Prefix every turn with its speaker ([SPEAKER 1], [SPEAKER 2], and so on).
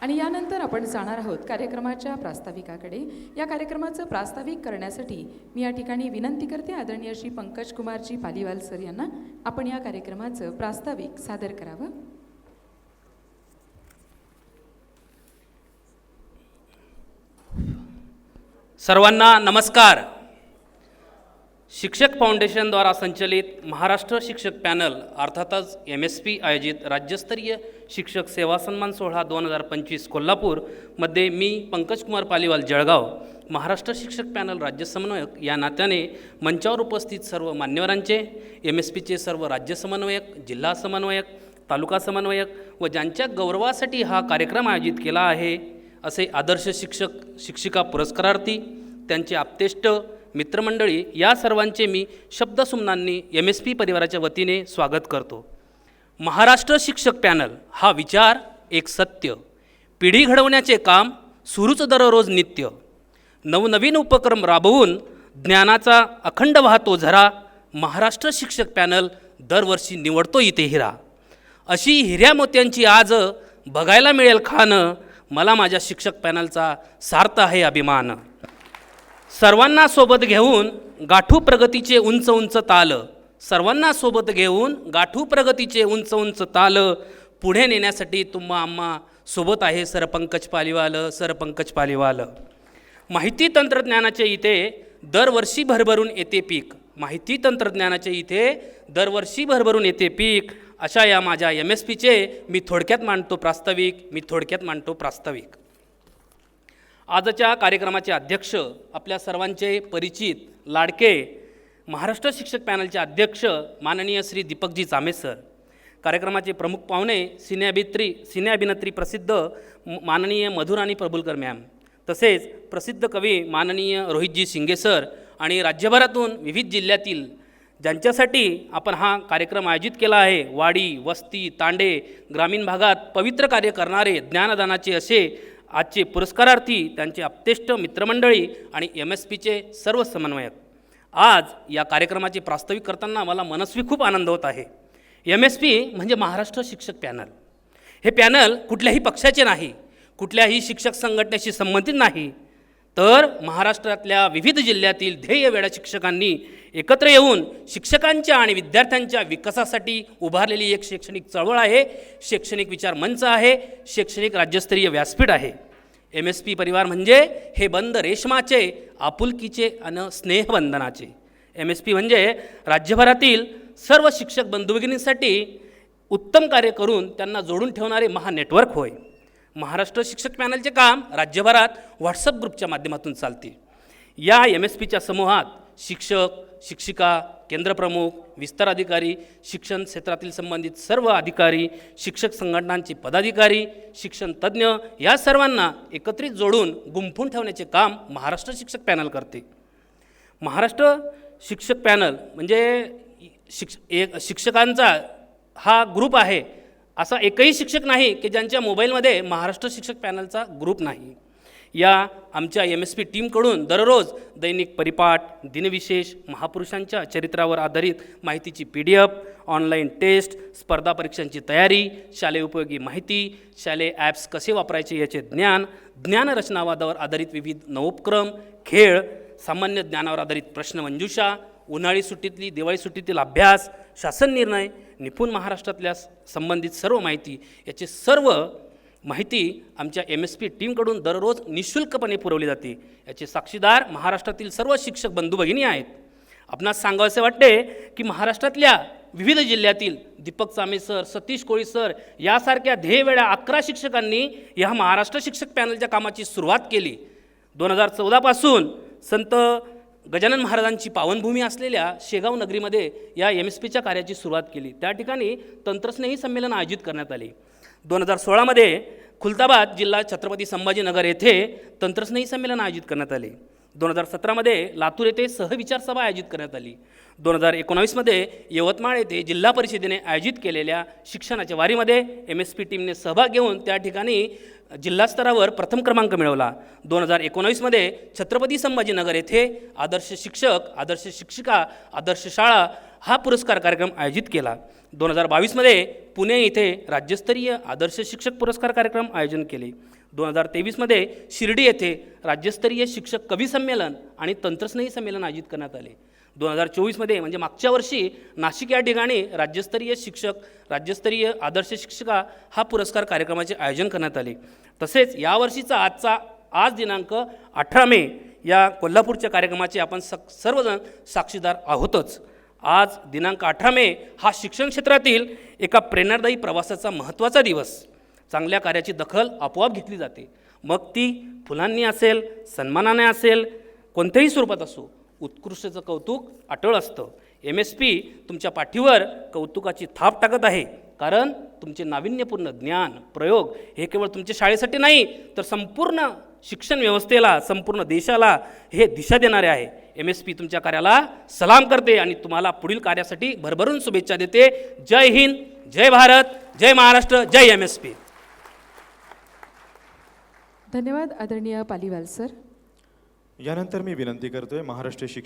[SPEAKER 1] आणि यानंतर आपण जाणार आहोत कार्यक्रमाच्या प्रास्ताविकाकडे. या कार्यक्रमाचं प्रास्ताविक करण्यासाठी मी या ठिकाणी विनंती करते आदरणीय श्री पंकज कुमारजी पालीवाल सर यांना आपण या कार्यक्रमाचं प्रास्ताविक सादर करावं.
[SPEAKER 2] सर्वांना नमस्कार. शिक्षक फाउंडेशनद्वारा संचलित महाराष्ट्र शिक्षक पॅनल अर्थातच एम एस पी आयोजित राज्यस्तरीय शिक्षक सेवा सन्मान सोहळा दोन हजार पंचवीस कोल्हापूरमध्ये मी पंकजकुमार पालीवाल जळगाव महाराष्ट्र शिक्षक पॅनल राज्य समन्वयक या नात्याने मंचावर उपस्थित सर्व मान्यवरांचे एम एस पीचे सर्व राज्य समन्वयक जिल्हा समन्वयक तालुका समन्वयक व ज्यांच्या गौरवासाठी हा कार्यक्रम आयोजित केला आहे असे आदर्श शिक्षक शिक्षिका पुरस्कारार्थी त्यांचे आप्तेष्ट मित्रमंडळी या सर्वांचे मी शब्दसुमनांनी एम एस पी परिवाराच्या वतीने स्वागत करतो. महाराष्ट्र शिक्षक पॅनल हा विचार एक सत्य. पिढी घडवण्याचे काम सुरूच दररोज नित्य. नवनवीन उपक्रम राबवून ज्ञानाचा अखंड वाहतो झरा महाराष्ट्र शिक्षक पॅनल दरवर्षी निवडतो इथे हिरा. अशी हिऱ्या मोत्यांची आज बघायला मिळेल खाणं मला माझ्या शिक्षक पॅनलचा सार्थ आहे अभिमान. सर्वांना सोबत घेऊन गाठू प्रगतीचे उंच उंच ताल. सर्वांना सोबत घेऊन गाठू प्रगतीचे उंच उंच ताल. पुढे नेण्यासाठी तुम्हा आम्हा सोबत आहे सर पंकज पालिवाल सर पंकज पालिवाल. माहिती तंत्रज्ञानाचे इथे दरवर्षी भरभरून येते पीक. माहिती तंत्रज्ञानाचे इथे दरवर्षी भरभरून येते पीक. अशा या माझ्या एम एस पीचे मी थोडक्यात मांडतो प्रास्ताविक मी थोडक्यात मांडतो प्रास्ताविक. आजच्या कार्यक्रमाचे अध्यक्ष आपल्या सर्वांचे परिचित लाडके महाराष्ट्र शिक्षक पॅनलचे अध्यक्ष माननीय श्री दीपकजी चामे सर. कार्यक्रमाचे प्रमुख पाहुणे सिनेअभित्री सिने अभिनेत्री प्रसिद्ध म- माननीय मधुराणी प्रभुलकर मॅम. तसेच प्रसिद्ध कवी माननीय रोहितजी शिंगे सर आणि राज्यभरातून विविध जिल्ह्यातील ज्यांच्यासाठी आपण हा कार्यक्रम आयोजित केला आहे वाडी वस्ती तांडे ग्रामीण भागात पवित्र कार्य करणारे ज्ञानदानाचे असे आजचे पुरस्कारार्थी त्यांचे अप्तेष्ट मित्रमंडळी आणि एम एस पीचे सर्व समन्वयक. आज या कार्यक्रमाचे प्रास्ताविक करताना मला मनस्वी खूप आनंद होत आहे. एम एस पी म्हणजे महाराष्ट्र शिक्षक पॅनल. हे पॅनल कुठल्याही पक्षाचे नाही कुठल्याही शिक्षक संघटनेशी संबंधित नाही तर महाराष्ट्रातल्या विविध जिल्ह्यातील ध्येयवेड्या शिक्षकांनी एकत्र येऊन शिक्षकांच्या आणि विद्यार्थ्यांच्या विकासासाठी उभारलेली एक शैक्षणिक चळवळ आहे. शैक्षणिक विचार मंच आहे. शैक्षणिक राज्यस्तरीय व्यासपीठ आहे. एम एस पी परिवार म्हणजे हे बंद रेशमाचे आपुलकीचे आणि स्नेहबंधनाचे. एम एस पी म्हणजे राज्यभरातील सर्व शिक्षक बंधुभगिनींसाठी उत्तम कार्य करून त्यांना जोडून ठेवणारे महानेटवर्क होय. महाराष्ट्र शिक्षक पॅनलचे काम राज्यभरात व्हॉट्सअप ग्रुपच्या माध्यमातून चालते. या एम एस पीच्या समूहात शिक्षक शिक्षिका केंद्रप्रमुख विस्तार अधिकारी शिक्षण क्षेत्रातील संबंधित सर्व अधिकारी शिक्षक संघटनांचे पदाधिकारी शिक्षण तज्ज्ञ या सर्वांना एकत्रित जोडून गुंफून ठेवण्याचे काम महाराष्ट्र शिक्षक पॅनल करते. महाराष्ट्र शिक्षक पॅनल म्हणजे शिक्ष एक शिक्षकांचा हा ग्रुप आहे असा एकही शिक्षक नाही की ज्यांच्या मोबाईलमध्ये महाराष्ट्र शिक्षक पॅनलचा ग्रुप नाही. या आमच्या एम एस पी टीमकडून दररोज दैनिक परिपाठ दिनविशेष महापुरुषांच्या चरित्रावर आधारित माहितीची P D F online test स्पर्धा परीक्षांची तयारी शालेय उपयोगी माहिती शालेय ॲप्स कसे वापरायचे याचे ज्ञान ज्ञानरचनावादावर आधारित विविध नवोपक्रम खेळ सामान्य ज्ञानावर आधारित प्रश्नमंजुषा उन्हाळी सुट्टीतली दिवाळी सुट्टीतील अभ्यास शासन निर्णय निपुण महाराष्ट्रातल्या संबंधित सर्व माहिती याची सर्व माहिती आमच्या एम एस पी टीमकडून दररोज निशुल्कपणे पुरवली जाते. याचे साक्षीदार महाराष्ट्रातील सर्व शिक्षक बंधू भगिनी आहेत. आपणास सांगावसे वाटते की महाराष्ट्रातल्या विविध जिल्ह्यातील दीपक चामे सर सतीश कोळी सर यासारख्या ध्येयवेळ्या अकरा शिक्षकांनी या महाराष्ट्र शिक्षक पॅनलच्या कामाची सुरुवात केली. दोन हजार चौदापासून संत गजानन महाराजांची पावनभूमी असलेल्या शेगाव नगरीमध्ये या एम एस पीच्या कार्याची सुरुवात केली. त्या ठिकाणी तंत्रस्नेही संमेलन आयोजित करण्यात आले. दोन हजार सोळामध्ये खुलताबाद जिल्हा छत्रपती संभाजीनगर येथे तंत्रस्नेही संमेलन आयोजित करण्यात आले. दोन हजार सतरामध्ये लातूर येथे सहविचार सभा आयोजित करण्यात आली. दोन हजार एकोणावीसमध्ये यवतमाळ येथे जिल्हा परिषदेने आयोजित केलेल्या शिक्षणाच्या वारीमध्ये एम एस पी टीमने सहभाग घेऊन त्या ठिकाणी जिल्हास्तरावर प्रथम क्रमांक मिळवला. दोन हजार एकोणावीसमध्ये छत्रपती संभाजीनगर येथे आदर्श शिक्षक आदर्श शिक्षिका आदर्श शाळा हा पुरस्कार कार्यक्रम आयोजित केला. दोन हजार बावीसमध्ये पुणे इथे राज्यस्तरीय आदर्श शिक्षक पुरस्कार कार्यक्रम आयोजन केले. दोन हजार तेवीसमध्ये शिर्डी येथे राज्यस्तरीय शिक्षक कवी संमेलन आणि तंत्रस्नेही संमेलन आयोजित करण्यात आले. दोन हजार चोवीसमध्ये म्हणजे मागच्या वर्षी नाशिक या ठिकाणी राज्यस्तरीय शिक्षक राज्यस्तरीय आदर्श शिक्षिका हा पुरस्कार कार्यक्रमाचे आयोजन करण्यात आले. तसेच यावर्षीचा आजचा आज दिनांक अठरा मे या कोल्हापूरच्या कार्यक्रमाचे आपण स सर्वजण साक्षीदार आहोतच. आज दिनांक अठरा मे हा शिक्षण क्षेत्रातील एका प्रेरणादायी प्रवासाचा महत्त्वाचा दिवस. चांगल्या कार्याची दखल आपोआप घेतली जाते. मग ती फुलांनी असेल सन्मानाने असेल कोणत्याही स्वरूपात असो उत्कृष्टचं कौतुक अटळ असतं. एम एस पी तुमच्या पाठीवर कौतुकाची थाप टाकत आहे. कारण तुमचे नाविन्यपूर्ण ज्ञान प्रयोग हे केवळ तुमच्या शाळेसाठी नाही तर संपूर्ण शिक्षण व्यवस्थेला संपूर्ण देशाला हे दिशा देणारे आहे. एम एस पी तुमच्या कार्याला सलाम करते आणि तुम्हाला पुढील कार्यासाठी भरभरून शुभेच्छा देते. जय हिंद जय भारत जय महाराष्ट्र जय एम एस पी
[SPEAKER 1] धन्यवाद आदरणीय पालीवाल सर.
[SPEAKER 3] यानंतर मी विनंती करतोय महाराष्ट्र शिक्षण